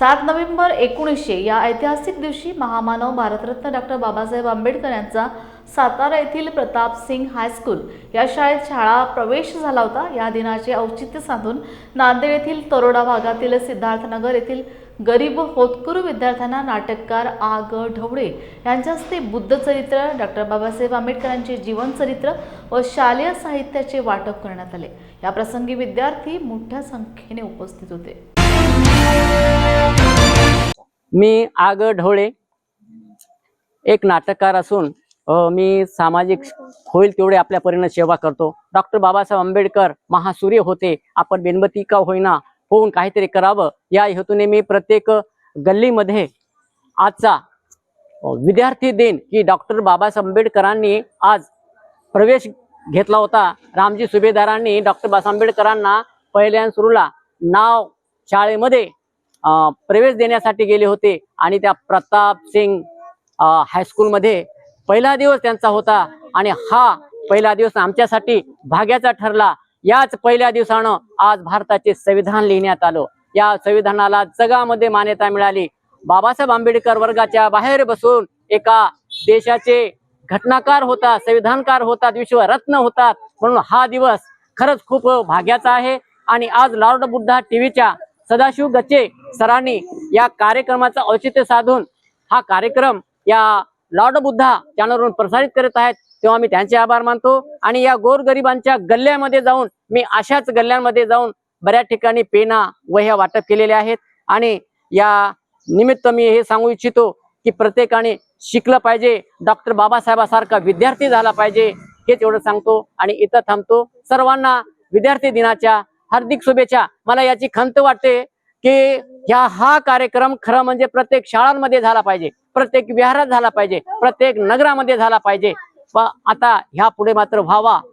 सात नोव्हेंबर एकोणीसशे या ऐतिहासिक दिवशी महामानव भारतरत्न डॉक्टर बाबासाहेब आंबेडकर यांचा सातारा येथील प्रताप सिंग हायस्कूल या शाळेत शाळा प्रवेश झाला होता. या दिनाचे औचित्य साधून नांदेड येथील तरोडा भागातील सिद्धार्थनगर येथील गरीब होतकरू विद्यार्थ्यांना नाटककार आ ग ढवळे यांच्या हस्ते बुद्धचरित्र डॉक्टर बाबासाहेब आंबेडकरांचे जीवनचरित्र व शालेय साहित्याचे वाटप करण्यात आले. या प्रसंगी विद्यार्थी मोठ्या संख्येने उपस्थित होते. मी आग ढवळे एक नाटककार असून मी सामाजिक होईल तेवढे आपल्या परीने सेवा करतो. डॉक्टर बाबासाहेब आंबेडकर महासूर्य होते. आपण बेनबती का होईना होऊन काहीतरी करावं. या हेतूने मी प्रत्येक गल्लीमध्ये आजचा विद्यार्थी दिन की डॉक्टर बाबासाहेब आंबेडकरांनी आज प्रवेश घेतला होता. रामजी सुभेदारांनी डॉक्टर बाबासाहेब आंबेडकरांना पहिल्या सुरूला नाव शाळेमध्ये प्रवेश देण्यासाठी गेले होते आणि त्या प्रताप सिंग हायस्कूलमध्ये पहिला दिवस त्यांचा होता आणि हा पहिला दिवस आमच्यासाठी भाग्याचा ठरला. याच पहिल्या दिवसानं आज भारताचे संविधान लिहिण्यात आलं. या संविधानाला जगामध्ये मान्यता मिळाली. बाबासाहेब आंबेडकर वर्गाच्या बाहेर बसून एका देशाचे घटनाकार होतात संविधानकार होतात विश्वरत्न होतात. म्हणून हा दिवस खरंच खूप भाग्याचा आहे. आणि आज लॉर्ड बुद्धा टीव्हीच्या सदाशिव गच्चे सरांनी या कार्यक्रमाचं औचित्य साधून हा कार्यक्रम या लॉर्ड बुद्धा चॅनलवरून प्रसारित करत आहेत. तेव्हा मी त्यांचे आभार मानतो आणि या गोरगरिबांच्या गल्ल्यामध्ये जाऊन मी अशाच गल्ल्यांमध्ये जाऊन बऱ्याच ठिकाणी पेना वह्या वाटप केलेल्या आहेत. आणि या निमित्त मी हे सांगू इच्छितो की प्रत्येकाने शिकलं पाहिजे डॉक्टर बाबासाहेबासारखा विद्यार्थी झाला पाहिजे हेच एवढं सांगतो आणि इथं थांबतो. सर्वांना विद्यार्थी दिनाच्या हार्दिक शुभेच्छा. मला याची खंत वाटते की ह्या हा कार्यक्रम खरं म्हणजे प्रत्येक शाळांमध्ये झाला पाहिजे. प्रत्येक विहारात झाला पाहिजे. प्रत्येक नगरामध्ये झाला पाहिजे. आता ह्या पुढे मात्र व्हावा.